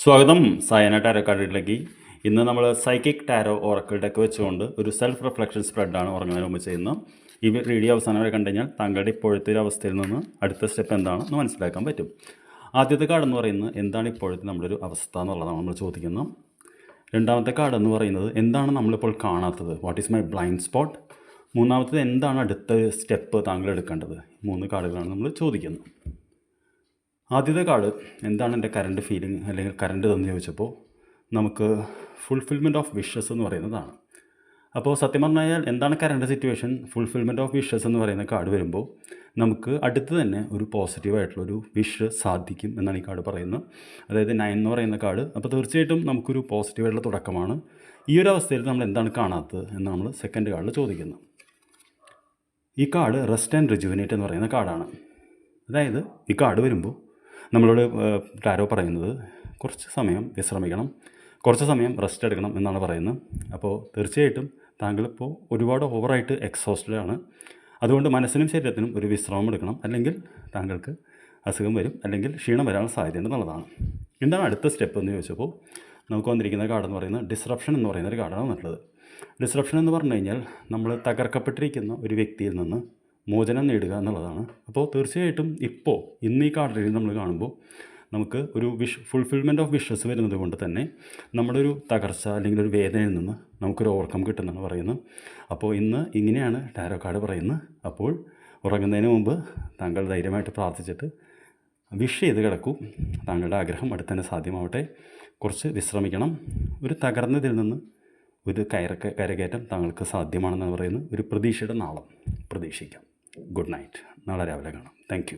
സ്വാഗതം സയന ടാരോ കാർഡിലേക്ക് ഇന്ന് നമ്മൾ സൈക്കിക് ടാരോ ഓറക്കിൾ ഡെക്ക് വെച്ചുകൊണ്ട് ഒരു സെൽഫ് റിഫ്ലക്ഷൻ സ്പ്രെഡാണ് ഉറങ്ങുന്നതിന് മുമ്പ് ചെയ്യുന്നത്. ഈ റീഡിയോ അവസാനം വരെ കണ്ടു കഴിഞ്ഞാൽ താങ്കളുടെ ഇപ്പോഴത്തെ ഒരു അവസ്ഥയിൽ നിന്ന് അടുത്ത സ്റ്റെപ്പ് എന്താണെന്ന് മനസ്സിലാക്കാൻ പറ്റും. ആദ്യത്തെ കാർഡ് എന്ന് പറയുന്നത് എന്താണ് ഇപ്പോഴത്തെ നമ്മുടെ ഒരു അവസ്ഥ എന്നുള്ളതാണ് നമ്മൾ ചോദിക്കുന്നത്. രണ്ടാമത്തെ കാർഡ് എന്ന് പറയുന്നത് എന്താണ് നമ്മളിപ്പോൾ കാണാത്തത്? What is my blind spot മൂന്നാമത്തത് എന്താണ് അടുത്ത സ്റ്റെപ്പ് താങ്കൾ എടുക്കേണ്ടത്? മൂന്ന് കാർഡുകളാണ് നമ്മൾ ചോദിക്കുന്നത്. ആദ്യത്തെ കാർഡ് എന്താണ് എന്റെ കറണ്ട് ഫീലിംഗ് അല്ലെങ്കിൽ കറണ്ട് എന്ന് ചോദിച്ചപ്പോൾ നമുക്ക് ഫുൾഫിൽമെന്റ് ഓഫ് വിഷസ് എന്ന് പറയുന്നതാണ്. അപ്പോൾ സത്യം പറഞ്ഞു കഴിഞ്ഞാൽ എന്താണ് current situation fulfilment of wishes എന്ന് പറയുന്ന കാർഡ് വരുമ്പോൾ നമുക്ക് അടുത്ത് തന്നെ ഒരു പോസിറ്റീവായിട്ടുള്ളൊരു വിഷ് സാധിക്കും എന്നാണ് ഈ കാർഡ് പറയുന്നത്. അതായത് നയൻ എന്ന് പറയുന്ന കാർഡ് അപ്പോൾ തീർച്ചയായിട്ടും നമുക്കൊരു പോസിറ്റീവായിട്ടുള്ള തുടക്കമാണ്. ഈ ഒരു അവസ്ഥയിൽ നമ്മൾ എന്താണ് കാണാത്തത് എന്ന് നമ്മൾ സെക്കൻഡ് കാർഡിൽ ചോദിക്കുന്നു. ഈ കാർഡ് റെസ്റ്റ് ആൻഡ് റിജുവിനേറ്റ് എന്ന് പറയുന്ന കാർഡാണ് അതായത് ഈ കാർഡ് വരുമ്പോൾ നമ്മളോട് ടാരോ പറയുന്നത് കുറച്ച് സമയം വിശ്രമിക്കണം കുറച്ച് സമയം റെസ്റ്റ് എടുക്കണം എന്നാണ് പറയുന്നത്. അപ്പോൾ തീർച്ചയായിട്ടും താങ്കളിപ്പോൾ ഒരുപാട് ഓവറായിട്ട് എക്സോസ്റ്റഡ് ആണ്. അതുകൊണ്ട് മനസ്സിനും ശരീരത്തിനും ഒരു വിശ്രമം എടുക്കണം. അല്ലെങ്കിൽ താങ്കൾക്ക് അസുഖം വരും അല്ലെങ്കിൽ ക്ഷീണം വരാനുള്ള സാധ്യതയുണ്ട് എന്നുള്ളതാണ് എന്താണ് അടുത്ത സ്റ്റെപ്പ് എന്ന് ചോദിച്ചപ്പോൾ നമുക്ക് വന്നിരിക്കുന്ന കാർഡ് എന്ന് പറയുന്നത് ഡിസ്റപ്ഷൻ എന്ന് പറയുന്ന ഒരു കാർഡാണ് വന്നിട്ടുള്ളത്. ഡിസ്റപ്ഷൻ എന്ന് പറഞ്ഞു കഴിഞ്ഞാൽ നമ്മൾ തകർക്കപ്പെട്ടിരിക്കുന്ന ഒരു വ്യക്തിയിൽ നിന്ന് മോചനം നേടുക എന്നുള്ളതാണ്. അപ്പോൾ തീർച്ചയായിട്ടും ഇപ്പോൾ ഇന്ന് ഈ കാർഡിൽ നമ്മൾ കാണുമ്പോൾ നമുക്ക് ഒരു വിഷ് ഫുൾഫിൽമെന്റ് ഓഫ് വിഷസ് വരുന്നത് കൊണ്ട് തന്നെ നമ്മുടെ ഒരു തകർച്ച അല്ലെങ്കിൽ ഒരു വേദനയിൽ നിന്ന് നമുക്കൊരു ഓവർകം കിട്ടുന്നതാണ് പറയുന്നത്. അപ്പോൾ ഇന്ന് ഇങ്ങനെയാണ് ടാരോ കാർഡ് പറയുന്നത്. അപ്പോൾ ഉറങ്ങുന്നതിന് മുമ്പ് താങ്കൾ ധൈര്യമായിട്ട് പ്രാർത്ഥിച്ചിട്ട് വിഷ് ചെയ്ത് കിടക്കൂ. താങ്കളുടെ ആഗ്രഹം അടുത്ത് തന്നെ സാധ്യമാവട്ടെ. കുറച്ച് വിശ്രമിക്കണം. ഒരു തകർന്നതിൽ നിന്ന് ഒരു കയറ കരകയറ്റം താങ്കൾക്ക് സാധ്യമാണെന്ന് പറയുന്നത്. ഒരു പ്രതീക്ഷയുടെ നാളം പ്രതീക്ഷിക്കാം. Good night. നാളെ രാവിലെ കാണാം. താങ്ക്